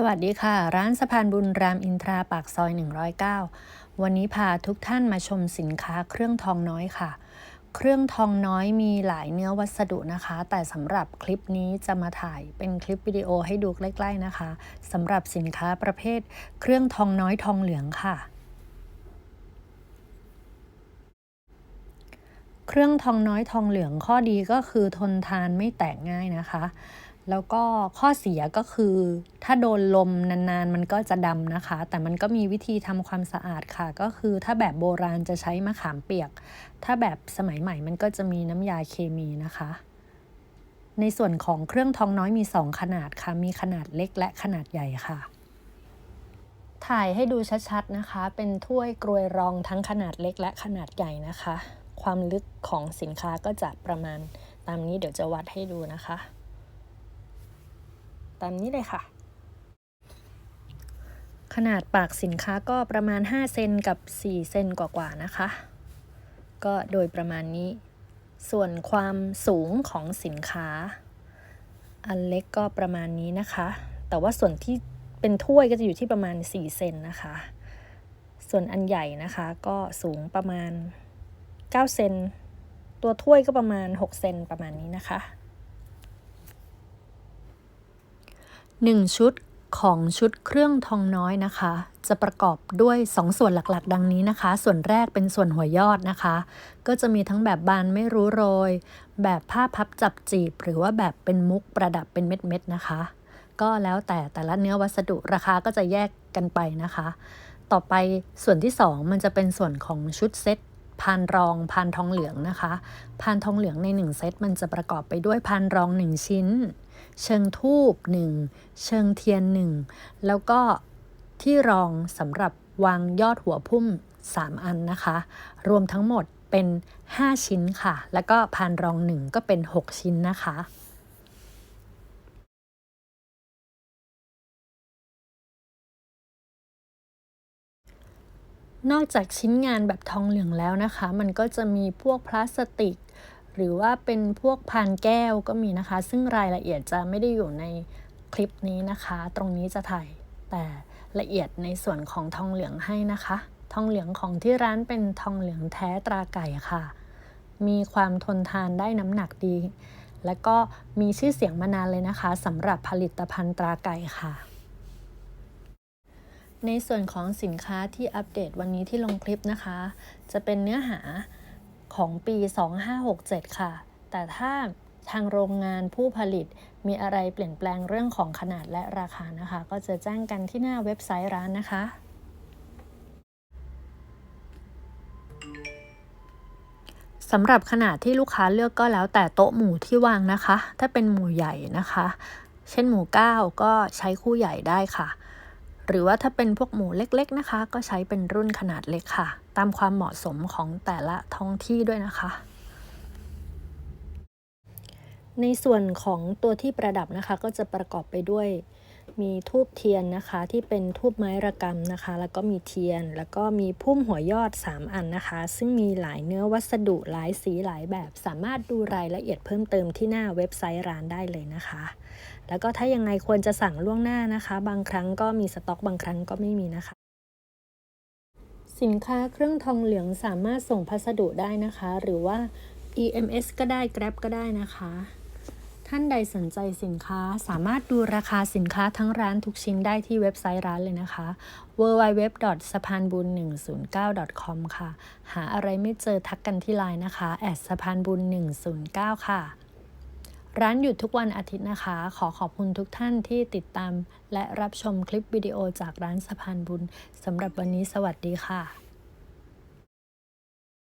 สวัสดีค่ะ ร้านสะพานบุญรามอินทราปากซอย 109 วันนี้พาทุกท่านมาชมสินค้าเครื่องทองน้อยค่ะ เครื่องทองน้อยมีหลายเนื้อวัสดุนะคะ แต่สำหรับคลิปนี้จะมาถ่ายเป็นคลิปวิดีโอให้ดูใกล้ ๆนะคะสำหรับสินค้าประเภท เครื่องทองน้อยทองเหลืองค่ะ เครื่องทองน้อยทองเหลืองข้อดีก็คือทนทานไม่แตกง่ายนะคะ แล้วก็ข้อเสียก็คือถ้าโดนลมนานๆ มันก็จะดำนะคะ แต่มันก็มีวิธีทำความสะอาดค่ะ ก็คือถ้าแบบโบราณจะใช้มะขามเปียก ถ้าแบบสมัยใหม่มันก็จะมีน้ำยาเคมีนะคะในส่วนของเครื่องทองน้อยมี 2 ขนาดค่ะ มีขนาดเล็กและขนาดใหญ่ค่ะ ถ่ายให้ดูชัดๆนะคะ เป็นถ้วยกรวยรองทั้งขนาดเล็กและขนาดใหญ่นะคะ ความลึกของสินค้าก็จะประมาณตามนี้เดี๋ยวจะวัดให้ดูนะคะ ตามนี้เลยค่ะ ขนาดปากสินค้าก็ประมาณ 5 เซนกับ 4 เซนกว่าๆนะคะ ก็โดยประมาณนี้ ส่วนความสูงของสินค้า อันเล็กก็ประมาณนี้นะคะ แต่ว่าส่วนที่เป็นถ้วยก็จะอยู่ที่ประมาณ 4 เซนนะคะ ส่วนอันใหญ่นะคะก็สูงประมาณ 9 เซน ตัวถ้วยก็ประมาณ 6 เซนประมาณนี้นะคะ 1 ชุดของชุดเครื่องทองน้อยนะคะ จะประกอบด้วย 2 ส่วนหลักๆ ดังนี้นะคะ ส่วนแรกเป็นส่วนหัวยอดนะคะ ก็จะมีทั้งแบบบานไม่รู้โรย แบบผ้าพับจับจีบ หรือว่าแบบเป็นมุกประดับเป็นเม็ดๆนะคะ ก็แล้วแต่แต่ละเนื้อวัสดุราคาก็จะแยกกันไปนะคะ ต่อไปส่วนที่ 2 มันจะเป็นส่วนของชุดเซต พานรองพานทองเหลืองนะคะพานทองเหลืองใน 1 เซตมันจะประกอบไปด้วยพานรอง 1 ชิ้น เชิงทูบ1 เชิงเทียน 1 แล้วก็ที่รองสำหรับวางยอดหัวพุ่ม 3 อันนะคะ รวมทั้งหมดเป็น 5 ชิ้นค่ะ แล้วก็พานรอง 1 ก็เป็น 6 ชิ้นนะคะ นอกจากชิ้นงานแบบทองเหลืองแล้วนะคะ มันก็จะมีพวกพลาสติก หรือว่าเป็นพวกพานแก้วก็มีนะคะ ซึ่งรายละเอียดจะไม่ได้อยู่ในคลิปนี้นะคะ ตรงนี้จะถ่ายแต่ละเอียดในส่วนของทองเหลืองให้นะคะ ทองเหลืองของที่ร้านเป็นทองเหลืองแท้ตราไก่ค่ะ มีความทนทานได้น้ำหนักดี และก็มีชื่อเสียงมานานเลยนะคะสำหรับผลิตภัณฑ์ตราไก่ค่ะ ในส่วนของสินค้าที่อัปเดตวันนี้ที่ลงคลิปนะคะ จะเป็นเนื้อหาของปี 2567 ค่ะ แต่ถ้าทางโรงงานผู้ผลิตมีอะไรเปลี่ยนแปลงเรื่องของขนาดและราคานะคะ ก็จะแจ้งกันที่หน้าเว็บไซต์ร้านนะคะ สำหรับขนาดที่ลูกค้าเลือกก็แล้วแต่โต๊ะหมู่ที่วางนะคะ ถ้าเป็นหมู่ใหญ่นะคะ เช่นหมู่ 9 ก็ใช้คู่ใหญ่ได้ค่ะ หรือว่าถ้าเป็นพวกหมูเล็กๆนะคะ ก็ใช้เป็นรุ่นขนาดเล็กค่ะ ตามความเหมาะสมของแต่ละท้องที่ด้วยนะคะ ในส่วนของตัวที่ประดับนะคะ ก็จะประกอบไปด้วย มีทูบเทียนนะคะที่เป็นทูบไม้ระกำนะคะ แล้วก็มีเทียน แล้วก็มีพุ่มหัวยอด 3 อันนะคะ ซึ่งมีหลายเนื้อวัสดุหลายสีหลายแบบ สามารถดูรายละเอียดเพิ่มเติมที่หน้าเว็บไซต์ร้านได้เลยนะคะ แล้วก็ถ้ายังไงควรจะสั่งล่วงหน้านะคะ บางครั้งก็มีสต็อกบางครั้งก็ไม่มีนะคะสินค้าเครื่องทองเหลืองสามารถส่งพัสดุได้นะคะ หรือว่า EMS ก็ได้ Grab ก็ได้นะคะ ท่านใดสนใจสินค้าสามารถดูราคาสินค้าทั้งร้านทุกชิ้นได้ที่เว็บไซต์ร้านเลยนะคะ www สะพานบุญ109 com ค่ะ หาอะไรไม่เจอทักกันที่ไลน์นะคะแอดสะพานบุญ109 ค่ะ ร้านหยุดทุกวันอาทิตย์นะคะ ขอขอบคุณทุกท่านที่ติดตาม และรับชมคลิปวิดีโอจากร้านสะพานบุญสำหรับวันนี้สวัสดีค่ะ